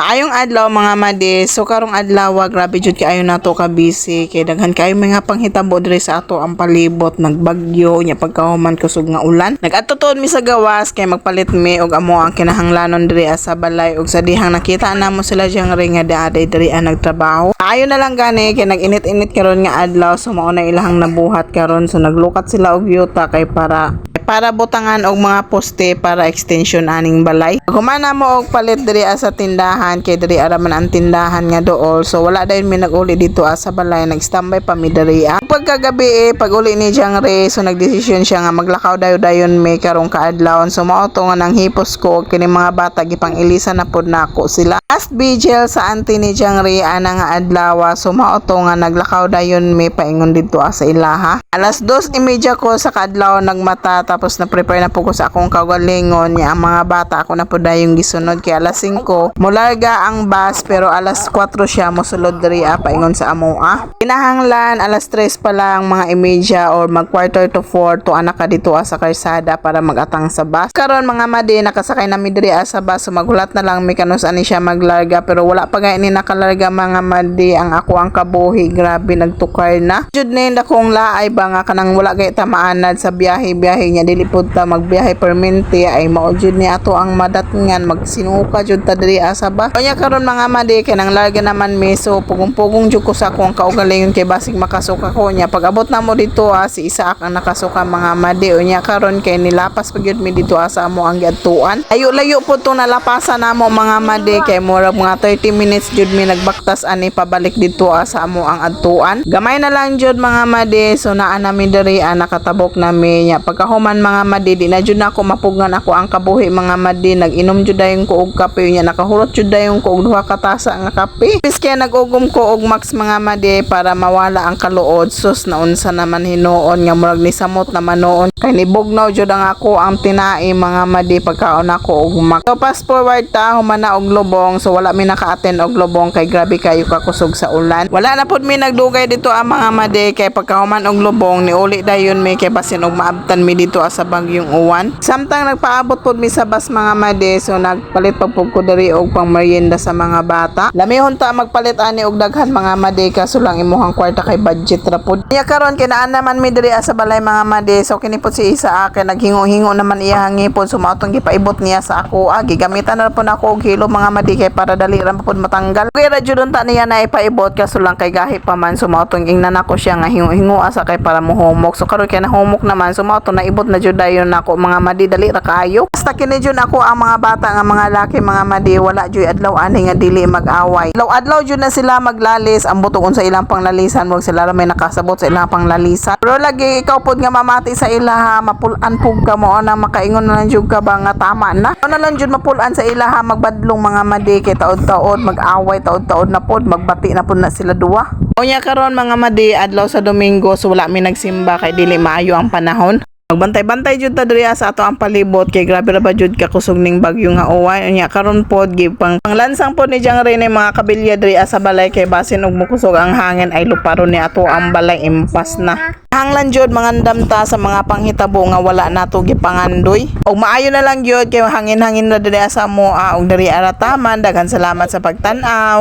Ayong adlaw mga madi, so karong adlaw grabe jud kaayo nato ka busy kay daghan kaayo mga panghitabo diri sa ato ang palibot. Nagbagyo nya pagkahuman kusog nga ulan. Nag-atuton mi sa gawas kay magpalit mi og amo ang kinahanglanon diri sa balay ug sa dihang nakita namo sila diyang ring nga daaday diri ang nagtrabaho. Ayo na lang gani kay nag-init-init karon nga adlaw. So mao na ilahang nabuhat karon. So naglukat sila og yuta kay para para butangan og mga poste para extension aning balay. Humana mo og palit diri ah sa tindahan kay diri ara man ang tindahan nga dool. So wala dayon mi nag-uli dito ah sa balay, nag-standby pa mi diri. ah. Pagkagabi eh, pag uli ni Jangre, so nagdesisyon siya nga maglakaw dayo dayon mi karong kaadlawon. So mao nga nang hipos ko kini mga bata gipang ilisa na pod nako sila. Last vigil sa auntie ni Jangre ana nga adlaw so mao nga naglakaw dayon mi paingon dito ah sa ilaha. Alas 2:30 ko sa kadlaw nagmata tapos na prepare na po ko sa akong kagalingon niya ang mga bata ako na po dayong gisunod kay alas 5 mularga ang bus pero alas 4 siya mosulod diri ah paingon sa amo ah. Kinahanglan alas 3 pa lang mga imedya or mag quarter to 4 to anak ka dito ah sa karsada para magatang sa bus. Karon mga madi nakasakay na mi diri sa bus so magulat na lang mi kanus ani siya maglarga pero wala pa gani nakalarga mga madi ang ako ang kabuhi grabe nagtukar na. Jud ni akong laay ba nga kanang wala gay tamaanad sa biyahe-biyahe niya dili pud ta magbiyahe permente ay mao jud ni ato ang madatngan magsinuka jud ta diri asa ba. Unya karon mga madi kay nang larga naman mi so pugong-pugong jud ko sa akong kaugalingon kay basig makasuka ko niya pag abot na mo dito ah, si Isaac ang nakasuka mga madi unya karon kay nilapas pa gyud mi dito asa mo ang giadtuan. Layo-layo po to nalapasan namo mga madi kay murag mga 30 minutes jud mi nagbaktas ani pabalik dito asa mo ang adtuan. Gamay na lang jud mga madi so naa nami diri ah, nakatabok nami nya pagkahuman mga madi di na jud na ako mapugnan ako ang kabuhi mga madi. Nag-inom jud dayon ko og kape. Nya nakahurot jud dayon ko og duha ka tasa nga kape. Bis kaya nag-ugom ko og max mga madi para mawala ang kaluod. Sus na unsa naman hinuon nga murag ni samot naman noon kay nibugnaw jud ang ako ang tinai mga madi pagkaon ako og max. So fast forward ta human na og lubong. So wala mi naka-attend og lubong. Kay grabe kayo kakusog sa ulan. Wala na pud mi nagdugay dito ang mga madi. Kay pagkahuman og lubong ni uli dayon mi kay basin og maabtan mi dito ah, sa bagyong uwan. Samtang nagpaabot pud mi sa bus mga madi so nagpalit pa pud ko diri og pang merienda sa mga bata. Lamihon ta magpalit ani og daghan mga madi kaso lang imuhang kwarta kay budget ra pud. Nya karon kinaan naman mi diri ah, sa balay mga madi so kini pud si isa akin naghingo-hingo naman iya hangipon so mao tong gipaibot niya sa ako ah gigamitan na pud ako og kilo mga madi kay para dali ra pud matanggal. Kaya ra ta niya na ipaibot kaso lang kay gahi pa man so mao tong ingnan ako siya nga hingo-hingo asa kay para mohomok. So karon kay nahomok naman so mao to naibot na jud dayon nako mga madi dali ra kaayo. Basta kini jud ako ang mga bata nga mga laki mga madi wala jud adlaw ani nga dili mag-away. Adlaw-adlaw jud na sila maglalis ang butong sa ilang panglalisan wag sila ra may nakasabot sa ilang panglalisan. Pero lagi ikaw pod nga mamati sa ilaha mapulan pug ka mo na makaingon na lang jud ka ba nga tama na. Ano na lang jud mapulan sa ilaha magbadlong mga madi kay taod-taod mag-away taod-taod na pod magbati na pod na sila duwa. Unya karon mga madi adlaw sa Domingo so wala mi nagsimba kay dili maayo ang panahon. Magbantay-bantay jud ta diri sa ato ang palibot kay grabe ra ba jud ka kusog ning bagyo nga uwan nya karon pod give pang panglansang pod ni Jang Rene mga kabilya diri sa balay kay basin og mukusog ang hangin ay luparon ni ato ang balay impas na. Hanglan jud mga damta sa mga panghitabo nga wala nato gipangandoy. Og maayo na lang jud kay hangin-hangin na diri sa mo ah, og diri ara taman daghan salamat sa pagtan-aw.